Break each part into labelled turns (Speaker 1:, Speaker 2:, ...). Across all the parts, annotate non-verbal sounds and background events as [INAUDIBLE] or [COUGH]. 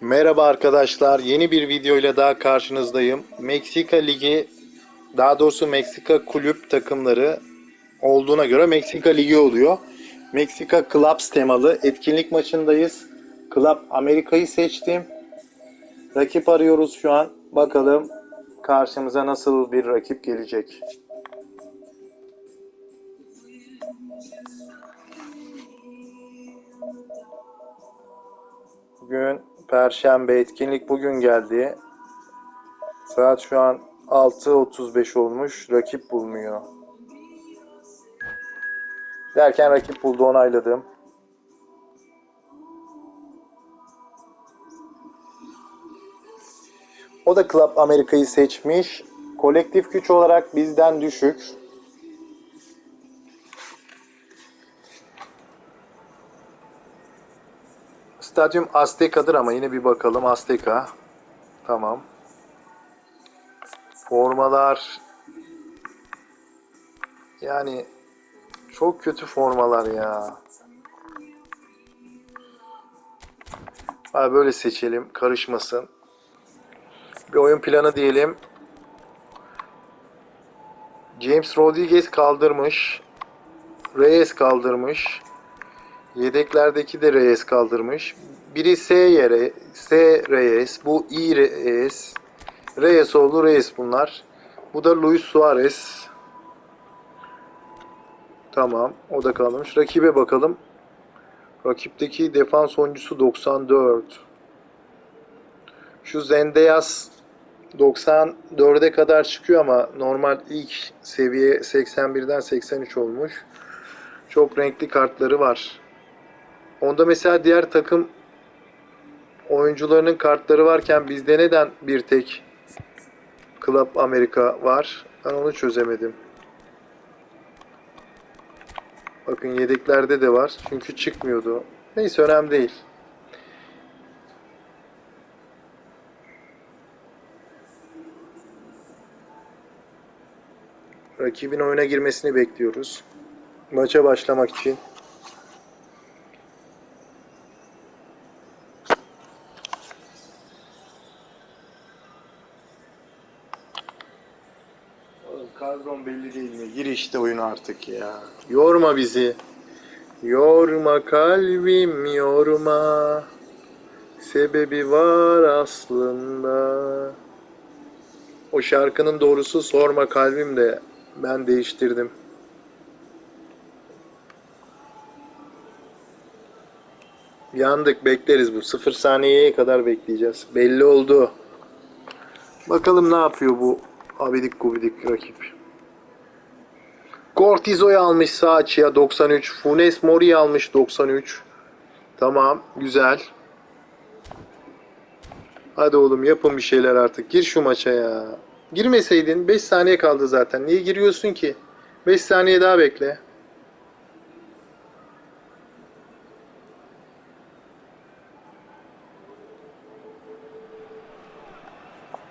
Speaker 1: Merhaba arkadaşlar. Yeni bir video ile daha karşınızdayım. Meksika Ligi, daha doğrusu Meksika kulüp takımları olduğuna göre Meksika Ligi oluyor. Meksika Clubs temalı etkinlik maçındayız. Club Amerika'yı seçtim. Rakip arıyoruz şu an. Bakalım karşımıza nasıl bir rakip gelecek. Bugün Perşembe etkinlik bugün geldi. Saat şu an 6.35 olmuş. Rakip bulmuyor. Derken rakip buldu onayladım. O da Club Amerika'yı seçmiş. Kolektif güç olarak bizden düşük. Stadyum Azteca'dır ama yine bir bakalım. Azteca. Tamam. Formalar yani çok kötü formalar ya. Abi böyle seçelim. Karışmasın. Bir oyun planı diyelim. James Rodriguez kaldırmış. Reyes kaldırmış. Yedeklerdeki de Reyes kaldırmış. Biri S yere, S Reyes, bu I Reyes. Reyes oğlu Reyes bunlar. Bu da Luis Suarez. Tamam, o da kalmış. Rakibe bakalım. Rakipteki defans oyuncusu 94. Şu Zendeyas 94'e kadar çıkıyor ama normal ilk seviye 81'den 83 olmuş. Çok renkli kartları var. Onda mesela diğer takım oyuncularının kartları varken bizde neden bir tek Club Amerika var? Ben onu çözemedim. Bakın yedeklerde de var. Çünkü çıkmıyordu. Neyse önemli değil. Rakibin oyuna girmesini bekliyoruz. Maça başlamak için. Oğlum kadron belli değil mi? Gir işte oyuna artık ya. Yorma bizi. Yorma kalbim yorma. Sebebi var aslında. O şarkının doğrusu sorma kalbim de ben değiştirdim. Yandık bekleriz bu. Sıfır saniyeye kadar bekleyeceğiz. Belli oldu. Bakalım ne yapıyor bu abidik gubidik rakip. Cortizo'yu almış sağ açıya 93. Funes Mori'yi almış 93. Tamam güzel. Hadi oğlum yapın bir şeyler artık. Gir şu maça ya. Girmeseydin 5 saniye kaldı zaten. Niye giriyorsun ki? 5 saniye daha bekle.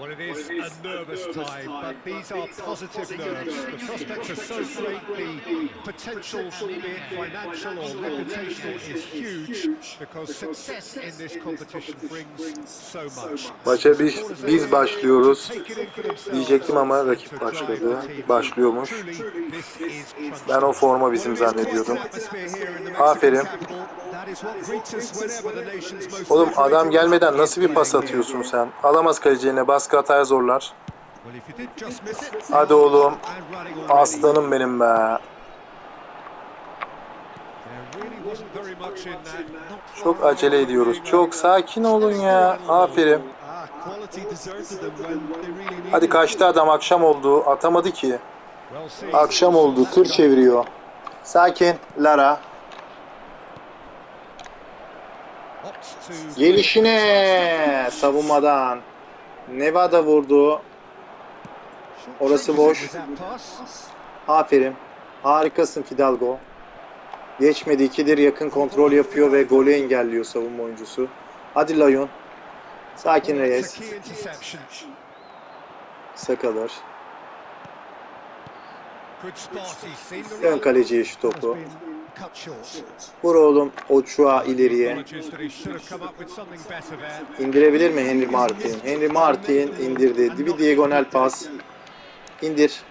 Speaker 2: Well, it is a nervous time, but these are positive nerves. The prospects are so great, the potential, be it financial or reputational, is huge because success in this competition brings so much.
Speaker 1: Maça biz, biz başlıyoruz. Diyecektim ama rakip başladı. Başlıyormuş. Ben o forma bizim zannediyordum. Aferin. Oğlum adam gelmeden nasıl bir pas atıyorsun sen? Alamaz kaleciğine baskı hataya zorlar. Hadi oğlum. Aslanım benim be. Çok acele ediyoruz. Çok sakin olun ya. Aferin. Hadi kaçtı adam akşam oldu. Atamadı ki. Akşam oldu. Tır çeviriyor. Sakin. Lara. Gelişine savunmadan. Nevada vurdu. Orası boş. Aferin. Harikasın Fidalgo. Geçmedi. ikidir yakın kontrol yapıyor ve golü engelliyor savunma oyuncusu. Hadi Lyon. Sakin Reyes. Kısa kalır. Ön kaleciye şu topu. Vur oğlum Ochoa ileriye. İndirebilir mi Henry Martin? Henry Martin indirdi. Bir diagonal pas. İndir.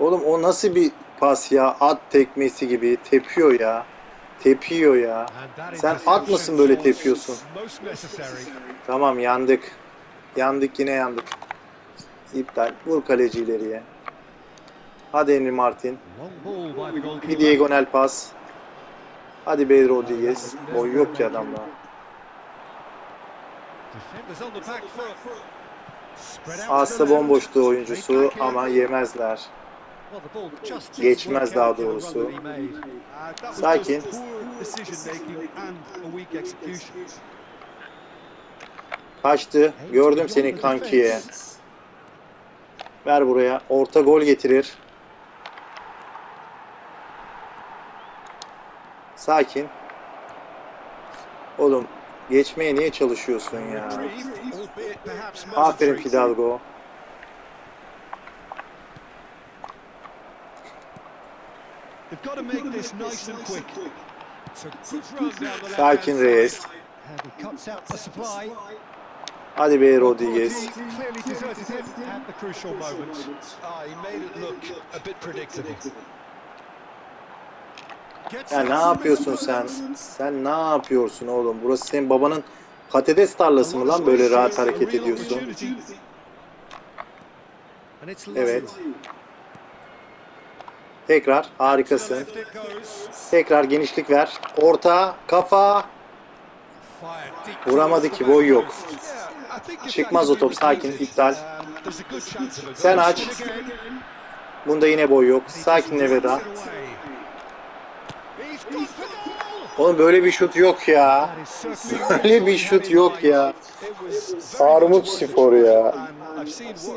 Speaker 1: Oğlum o nasıl bir pas ya? At tekmesi gibi. Tepiyor ya. Tepiyor ya. Sen at mısın böyle tepiyorsun? Tamam yandık. Yandık yine yandık. İptal. Vur kaleci ileriye. Hadi Henry Martin. Bir diagonal pas. Hadi Bale Rodriguez. Boy yok ki adamda.
Speaker 2: Left.
Speaker 1: bomboştu oyuncusu ama yemezler. Geçmez daha doğrusu. Sakin. Kaçtı. Gördüm seni kankiye. Ver buraya. Orta gol getirir. Sakin. Oğlum geçmeye niye çalışıyorsun ya? Aferin. Fidalgo. Sakin Reyes. Hadi be Rodriguez. Ya ne yapıyorsun sen? Sen ne yapıyorsun oğlum? Burası senin babanın patates tarlası mı lan böyle rahat hareket ediyorsun? Evet. Tekrar harikasın. Tekrar genişlik ver. Orta, kafa. Vuramadı ki, boy yok. Çıkmaz o sakin, iptal. Sen aç. Bunda yine boy yok.
Speaker 2: he just
Speaker 1: Sakin Neveda.
Speaker 2: rips it away. He's gone for goal.
Speaker 1: Oğlum böyle bir şut yok ya. Böyle bir şut yok ya. Armut
Speaker 3: it,
Speaker 1: ya.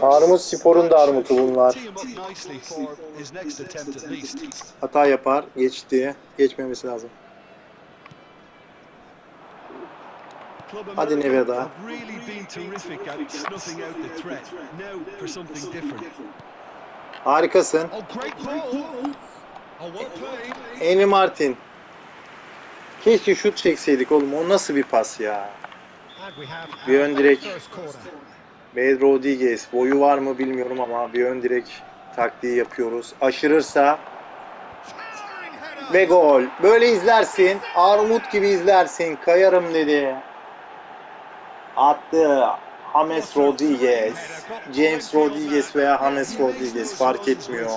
Speaker 1: Armut sporun da armutu bunlar. Hata yapar. Geçti. Geçmemesi lazım.
Speaker 3: For something different.
Speaker 1: Harikasın.
Speaker 2: Oh, ball. Oh,
Speaker 1: Martin. Keşke şut çekseydik oğlum. O nasıl bir pas ya? Bir ön direk. Bale Rodriguez. Boyu var mı bilmiyorum ama bir ön direk taktiği yapıyoruz. Aşırırsa ve gol. Böyle izlersin. Armut gibi izlersin. Kayarım dedi. Attı. James Rodriguez. James Rodriguez veya James Rodriguez fark etmiyor.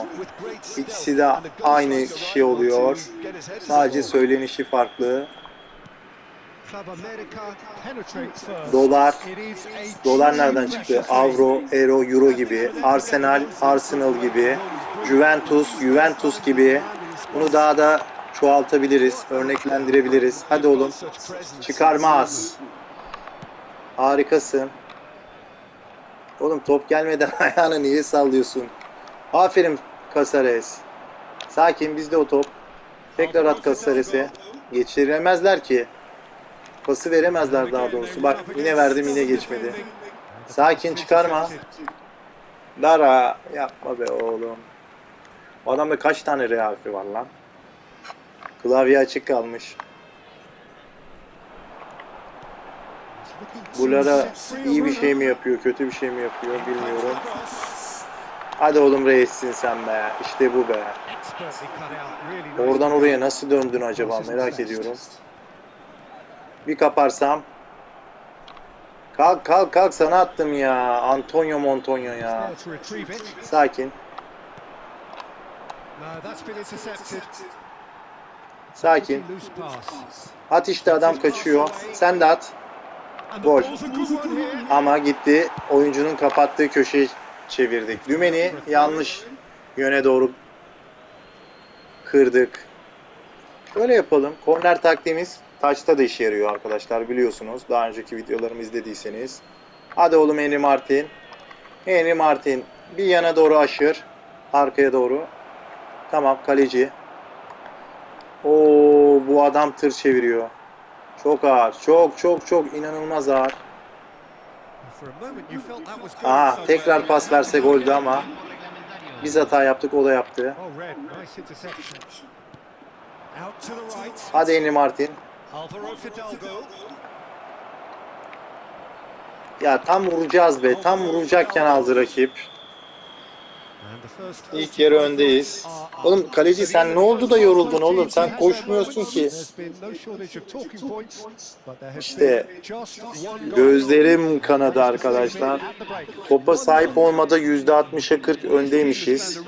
Speaker 1: İkisi de aynı kişi oluyor. Sadece söylenişi farklı. Dolar. Dolar nereden çıktı? Avro, Euro, Euro gibi. Arsenal, Arsenal gibi. Juventus, Juventus gibi. Bunu daha da çoğaltabiliriz, örneklendirebiliriz. Hadi oğlum. Çıkarmaz. Harikasın. Oğlum top gelmeden [LAUGHS] ayağını niye sallıyorsun? Aferin Casares. Sakin bizde o top. Tekrar at Casares'e. Geçiremezler ki. Pası veremezler daha doğrusu. Bak yine verdim yine geçmedi. Sakin çıkarma. Dara yapma be oğlum. O adamda kaç tane R harfi var lan? Klavye açık kalmış. Bulara iyi bir şey mi yapıyor, kötü bir şey mi yapıyor bilmiyorum. Hadi oğlum reissin sen be. İşte bu be. Oradan oraya nasıl döndün acaba merak ediyorum. Bir kaparsam. Kalk kalk kalk sana attım ya. Antonio Montonio ya. Sakin. Sakin. At işte adam kaçıyor. Sen de at. Gol. Ama gitti. Oyuncunun kapattığı köşeyi çevirdik. Dümeni yanlış yöne doğru kırdık. Şöyle yapalım. Korner taktiğimiz taçta da işe yarıyor arkadaşlar biliyorsunuz. Daha önceki videolarımı izlediyseniz. Hadi oğlum Henry Martin. Henry Martin bir yana doğru aşır. Arkaya doğru. Tamam kaleci. Oo bu adam tır çeviriyor. Çok ağır. Çok çok çok inanılmaz ağır.
Speaker 2: For a moment you felt that was going
Speaker 1: Aha
Speaker 2: somewhere.
Speaker 1: tekrar pas verse goldü ama biz hata yaptık o da yaptı.
Speaker 2: Oh.
Speaker 1: Hadi Eni Martin. Ya tam vuracağız be. Tam vuracakken aldı rakip. İlk yarı
Speaker 2: 45
Speaker 1: öndeyiz. Oğlum kaleci sen ne oldu da yoruldun oğlum? Sen koşmuyorsun ki. İşte. Gözlerim kanadı arkadaşlar. Topa sahip olmada %60'a 40 öndeymişiz.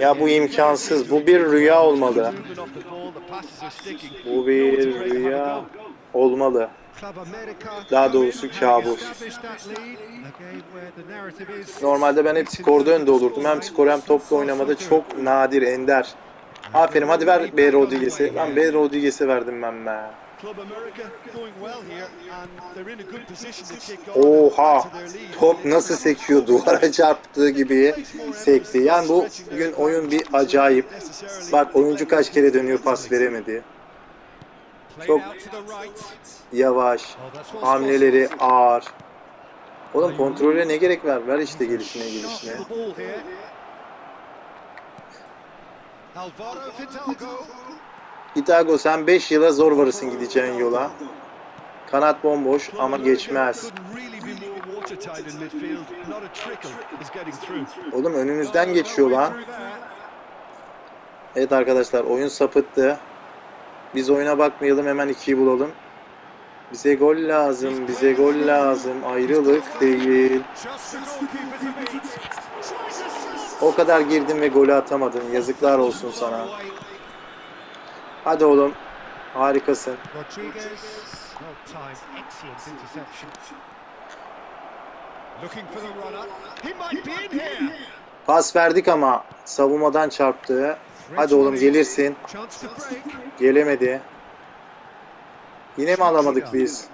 Speaker 1: Ya bu imkansız. Bu bir rüya olmalı. Bu bir rüya olmalı. Daha doğrusu kabus. Normalde ben hep skorda önde olurdum. Hem skor hem topla oynamada çok nadir, ender. Aferin hadi ver B. Rodriguez'e. Ben B. Rodriguez'e verdim ben be. Oha! Top nasıl sekiyor duvara çarptığı gibi sekti. Yani bu gün oyun bir acayip. Bak oyuncu kaç kere dönüyor pas veremedi. Çok yavaş. Hamleleri ağır. Oğlum kontrole ne gerek var? Ver işte gelişine gelişine. Itago sen 5 yıla zor varırsın gideceğin yola. Kanat bomboş ama geçmez. Oğlum önünüzden geçiyor lan. Evet arkadaşlar oyun sapıttı. Biz oyuna bakmayalım hemen 2'yi bulalım. Bize gol lazım, bize gol lazım. Ayrılık değil. O kadar girdin ve golü atamadın. Yazıklar olsun sana. Hadi oğlum. Harikasın. Pas verdik ama savunmadan çarptı. Hadi oğlum gelirsin. Gelemedi. Yine mi alamadık biz?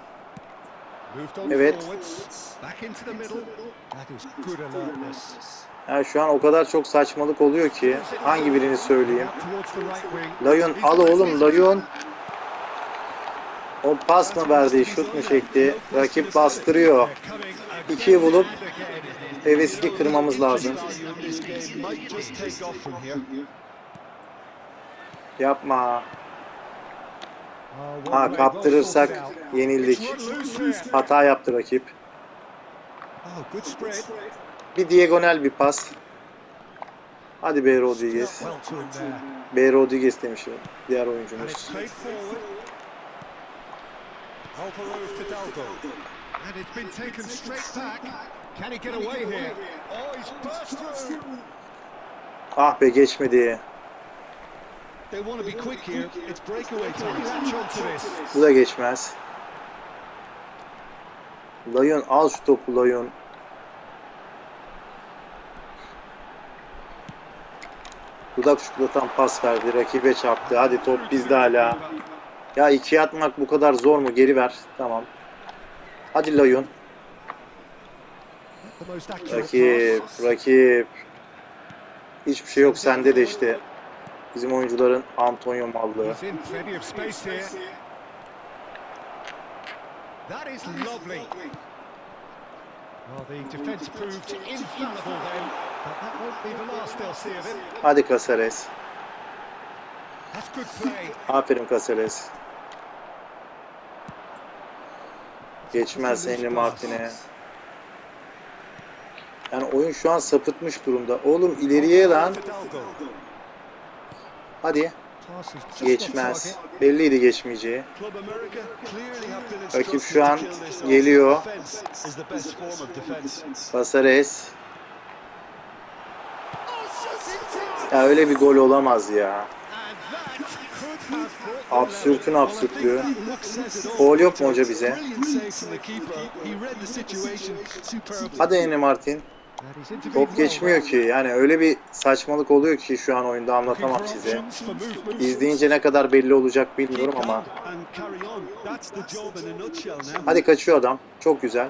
Speaker 1: Evet.
Speaker 2: forwards. Back into the middle. That is good alertness.
Speaker 1: Ya şu an o kadar çok saçmalık oluyor ki hangi birini söyleyeyim? Layon al oğlum Layon. O pas mı verdi, şut mu çekti? Rakip bastırıyor. İkiyi bulup hevesli kırmamız lazım. Yapma. Ha kaptırırsak yenildik. Hata yaptı rakip. Bir diagonal bir pas. Hadi B. Rodriguez. B. Rodriguez demişim. Diğer oyuncumuz.
Speaker 2: Oh.
Speaker 1: Ah be geçmedi. Bu da geçmez. Layon al şu topu Layon. Dudak şuklatan pas verdi. Rakibe çarptı. Hadi top bizde hala. Ya ikiye atmak bu kadar zor mu? Geri ver. Tamam. Hadi
Speaker 2: accurate
Speaker 1: Rakip, rakip. Hiçbir şey yok sende de işte. Bizim oyuncuların Antonio
Speaker 2: here. That is lovely. Well, the defence proved infallible then, but that won't be the last they'll see of him.
Speaker 1: Hadi Caceres.
Speaker 2: That's good play.
Speaker 1: Aferin Caceres. Geçmez Henry Martin'e. Yani oyun şu an sapıtmış durumda. Oğlum ileriye lan. Hadi. Geçmez. Belliydi geçmeyeceği. Rakip şu an geliyor. Caceres. Ya öyle bir gol olamaz ya. Absürtün absürtlüğü. Foul yok mu hoca bize? Hadi Henry Martin. Top geçmiyor ki. Yani öyle bir saçmalık oluyor ki şu an oyunda anlatamam size. İzleyince ne kadar belli olacak bilmiyorum ama. Hadi kaçıyor adam. Çok güzel.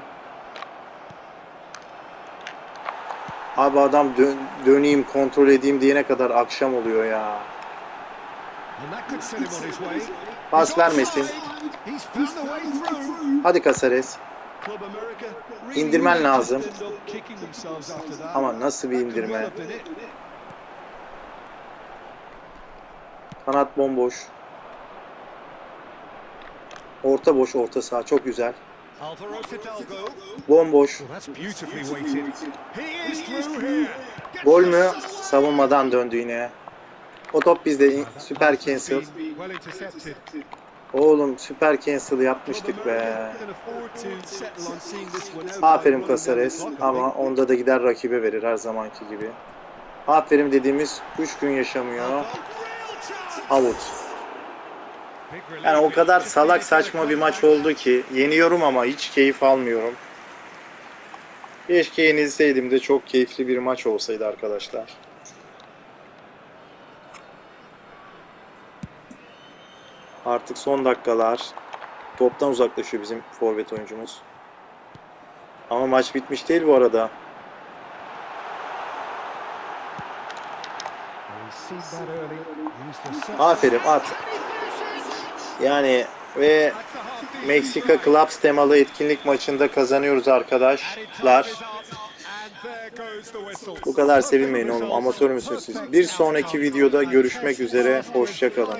Speaker 1: Abi adam dön- döneyim kontrol edeyim diyene kadar akşam oluyor ya. Pas vermesin. Hadi Caceres. İndirmen lazım. Ama nasıl bir indirme? Kanat bomboş. Orta boş, orta sağ. Çok güzel. Bomboş. Gol mü? Savunmadan döndü yine. O top bizde. Süper cancel. Oğlum süper cancel yapmıştık be. Aferin Casares ama onda da gider rakibe verir her zamanki gibi. Aferin dediğimiz 3 gün yaşamıyor.
Speaker 2: Relief
Speaker 1: Yani o kadar salak saçma bir maç oldu ki yeniyorum ama hiç keyif almıyorum. Keşke yenilseydim de çok keyifli bir maç olsaydı arkadaşlar. Artık son dakikalar. Toptan uzaklaşıyor bizim forvet oyuncumuz. Ama maç bitmiş değil bu arada. Aferin at. Yani ve Meksika. Clubs temalı etkinlik maçında kazanıyoruz arkadaşlar. Bu kadar sevinmeyin oğlum. Amatör müsünüz siz? Bir sonraki videoda görüşmek üzere. Hoşçakalın.